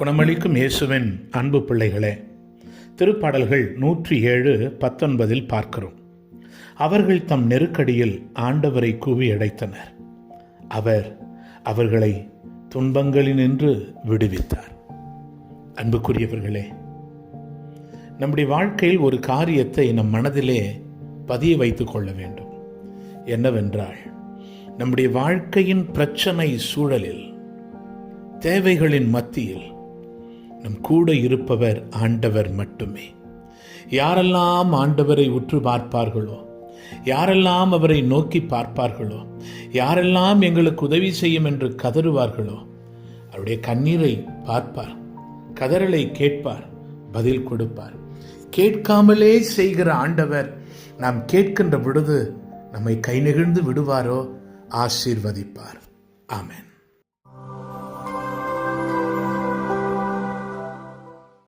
குணமளிக்கும் இயேசுவின் அன்பு பிள்ளைகளே திருப்பாடல்கள் நூற்றி ஏழு பத்தொன்பதில் பார்க்கிறோம். அவர்கள் தம் நெருக்கடியில் ஆண்டவரை கூவி அடைத்தனர். அவர் அவர்களை துன்பங்களினின்று விடுவித்தார். அன்புக்குரியவர்களே நம்முடைய வாழ்க்கையில் ஒரு காரியத்தை நம் மனதிலே பதிய வைத்துக் கொள்ள வேண்டும். என்னவென்றால் நம்முடைய வாழ்க்கையின் பிரச்சனை சூழலில் தேவைகளின் மத்தியில் நம் கூட இருப்பவர் ஆண்டவர் மட்டுமே. யாரெல்லாம் ஆண்டவரை உற்று பார்ப்பார்களோ யாரெல்லாம் அவரை நோக்கி பார்ப்பார்களோ யாரெல்லாம் எங்களுக்கு உதவி செய்யும் என்று கதறுவார்களோ அவருடைய கண்ணீரை பார்ப்பார் கதறலை கேட்பார் பதில் கொடுப்பார். கேட்காமலே செய்கிற ஆண்டவர் நாம் கேட்கின்ற பொழுது நம்மை கை நெகிழ்ந்து விடுவாரோ? ஆசீர்வதிப்பார். ஆமேன்.